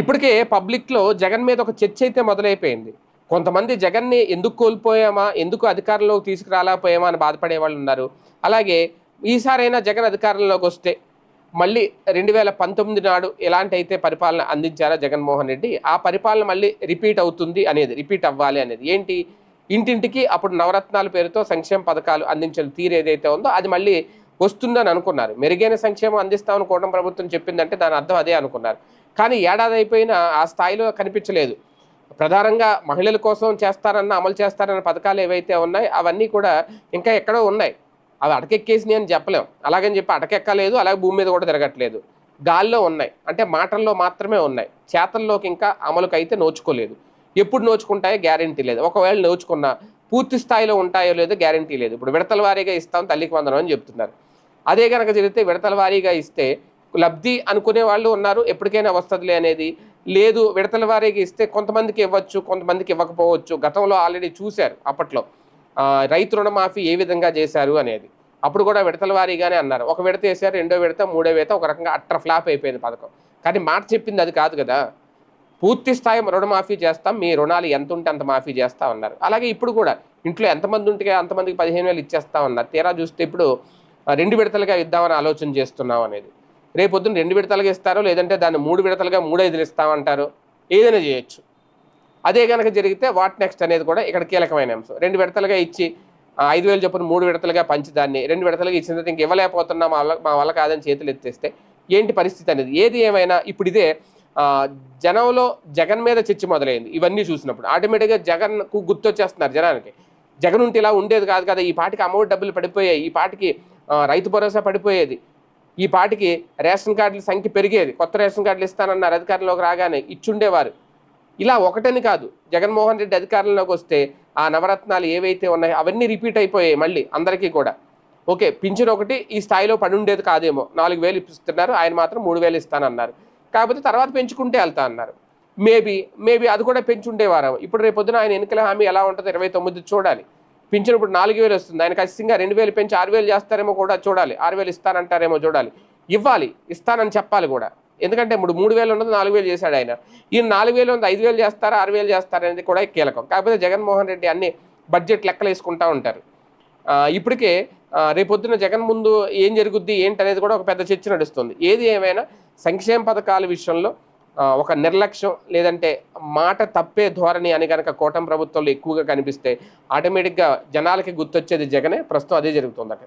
ఇప్పటికే పబ్లిక్లో జగన్ మీద ఒక చర్చ అయితే మొదలైపోయింది. కొంతమంది జగన్ని ఎందుకు కోల్పోయామా ఎందుకు అధికారంలోకి తీసుకురాలేకపోయామా అని బాధపడే వాళ్ళు ఉన్నారు. అలాగే ఈసారైనా జగన్ అధికారంలోకి వస్తే మళ్ళీ రెండు వేల పంతొమ్మిది నాడు ఎలాంటి అయితే పరిపాలన అందించారా జగన్మోహన్ రెడ్డి? ఆ పరిపాలన మళ్ళీ రిపీట్ అవుతుంది అనేది రిపీట్ అవ్వాలి అనేది. ఏంటి? ఇంటింటికి అప్పుడు నవరత్నాల పేరుతో సంక్షేమ పథకాలు అందించిన తీరు ఏదైతే ఉందో అది మళ్ళీ వస్తుందని అనుకున్నారు. మెరుగైన సంక్షేమం అందిస్తామని కూటమి ప్రభుత్వం చెప్పిందంటే దాని అర్థం అదే అనుకున్నారు. కానీ ఏడాది అయిపోయినా ఆ స్థాయిలో కనిపించలేదు. ప్రధానంగా మహిళల కోసం చేస్తారన్న అమలు చేస్తారన్న పథకాలు ఏవైతే ఉన్నాయో అవన్నీ కూడా ఇంకా ఎక్కడో ఉన్నాయి. అవి అటకెక్కేసినాయి అని చెప్పలేం. అలాగని చెప్పి అటకెక్కలేదు అలాగే భూమి మీద కూడా తిరగట్లేదు. గాల్లో ఉన్నాయి. అంటే మాటల్లో మాత్రమే ఉన్నాయి. చేతల్లోకి ఇంకా అమలుకి అయితే నోచుకోలేదు. ఎప్పుడు నోచుకుంటాయో గ్యారంటీ లేదు. ఒకవేళ నోచుకున్నా పూర్తి స్థాయిలో ఉంటాయో లేదో గ్యారంటీ లేదు. ఇప్పుడు విడతల వారీగా ఇస్తాం తల్లికి వందనం అని చెప్తున్నారు. అదే కనుక జరిగితే విడతల వారీగా ఇస్తే లబ్ధి అనుకునే వాళ్ళు ఉన్నారు. ఎప్పటికైనా వస్తుందిలే అనేది లేదు. విడతల వారీగా ఇస్తే కొంతమందికి ఇవ్వచ్చు కొంతమందికి ఇవ్వకపోవచ్చు. గతంలో ఆల్రెడీ చూశారు అప్పట్లో. రైతు రుణమాఫీ ఏ విధంగా చేశారు అనేది. అప్పుడు కూడా విడతల వారీగానే అన్నారు. ఒక విడత వేసారు రెండో విడత మూడో విడత ఒక రకంగా అట్ర ఫ్లాప్ అయిపోయింది పథకం. కానీ మాట చెప్పింది అది కాదు కదా. పూర్తి స్థాయి రుణమాఫీ చేస్తాం మీ రుణాలు ఎంత ఉంటే అంత మాఫీ చేస్తా ఉన్నారు అలాగే ఇప్పుడు కూడా ఇంట్లో ఎంతమంది ఉంటే అంతమందికి పదిహేను వేలు ఇచ్చేస్తా ఉన్నారు తీరా చూస్తే ఇప్పుడు రెండు విడతలుగా ఇద్దామని ఆలోచన చేస్తున్నాం అనేది. రేపు పొద్దున్న రెండు విడతలుగా ఇస్తారో లేదంటే దాన్ని మూడు విడతలుగా మూడైదులు ఐదులు ఇస్తామంటారు ఏదైనా చేయొచ్చు. అదే కనుక జరిగితే వాట్ నెక్స్ట్ అనేది కూడా ఇక్కడ కీలకమైన అంశం. రెండు విడతలుగా ఇచ్చి ఐదు వేలు చొప్పున మూడు విడతలుగా పంచి దాన్ని రెండు విడతలుగా ఇచ్చిన తర్వాత ఇంక ఇవ్వలేకపోతున్నా మా వల్ల మా వల్ల కాదని చేతులు ఎత్తేస్తే ఏంటి పరిస్థితి అనేది? ఏది ఏమైనా ఇప్పుడు ఇదే జనంలో జగన్ మీద చర్చ మొదలైంది. ఇవన్నీ చూసినప్పుడు ఆటోమేటిక్గా జగన్కు గుర్తొచ్చేస్తున్నారు జనానికి. జగన్ ఉంటే ఇలా ఉండేది కాదు కదా ఈ పాటికి అమౌంట్ డబ్బులు పడిపోయాయి ఈ పాటికి రైతు భరోసా పడిపోయేది. ఈ పాటికి రేషన్ కార్డుల సంఖ్య పెరిగేది. కొత్త రేషన్ కార్డులు ఇస్తానన్నారు అధికారంలోకి రాగానే ఇచ్చుండేవారు. ఇలా ఒకటని కాదు. జగన్మోహన్ రెడ్డి అధికారంలోకి వస్తే ఆ నవరత్నాలు ఏవైతే ఉన్నాయో అవన్నీ రిపీట్ అయిపోయాయి మళ్ళీ అందరికీ కూడా. ఓకే పింఛన్ ఒకటి ఈ స్థాయిలో పని ఉండేది కాదేమో. నాలుగు వేలు ఇస్తున్నారు ఆయన మాత్రం మూడు వేలు ఇస్తానన్నారు. కాకపోతే తర్వాత పెంచుకుంటే వెళ్తా అన్నారు. మేబీ మేబీ అది కూడా పెంచుండేవారు ఇప్పుడు రేపు పొద్దున ఆయన ఎన్నికల హామీ ఎలా ఉంటుంది ఇరవై తొమ్మిది చూడాలి. పింఛన్ ఇప్పుడు నాలుగు వేలు వస్తుంది. ఆయన ఖచ్చితంగా రెండు వేలు పెంచి ఆరు వేలు చేస్తారేమో కూడా చూడాలి. ఆరు వేలు ఇస్తానంటారేమో చూడాలి. ఇవ్వాలి ఇస్తానని చెప్పాలి కూడా. ఎందుకంటే ఇప్పుడు మూడు వేలు ఉన్నది నాలుగు వేలు చేశాడు ఆయన. ఈ నాలుగు వేలు ఉంది ఐదు వేలు చేస్తారా ఆరు వేలు చేస్తారా అనేది కూడా కీలకం. కాకపోతే జగన్మోహన్ రెడ్డి అన్ని బడ్జెట్ లెక్కలు వేసుకుంటూ ఉంటారు. ఇప్పటికే రేపొద్దున జగన్ ముందు ఏం జరుగుద్ది ఏంటనేది కూడా ఒక పెద్ద చర్చ నడుస్తుంది. ఏది ఏమైనా సంక్షేమ పథకాల విషయంలో ఒక నిర్లక్ష్యం లేదంటే మాట తప్పే ధోరణి అని కనుక కూటమి ప్రభుత్వంలో ఎక్కువగా కనిపిస్తే ఆటోమేటిక్గా జనాలకి గుర్తొచ్చేది జగనే. ప్రస్తుతం అదే జరుగుతుందట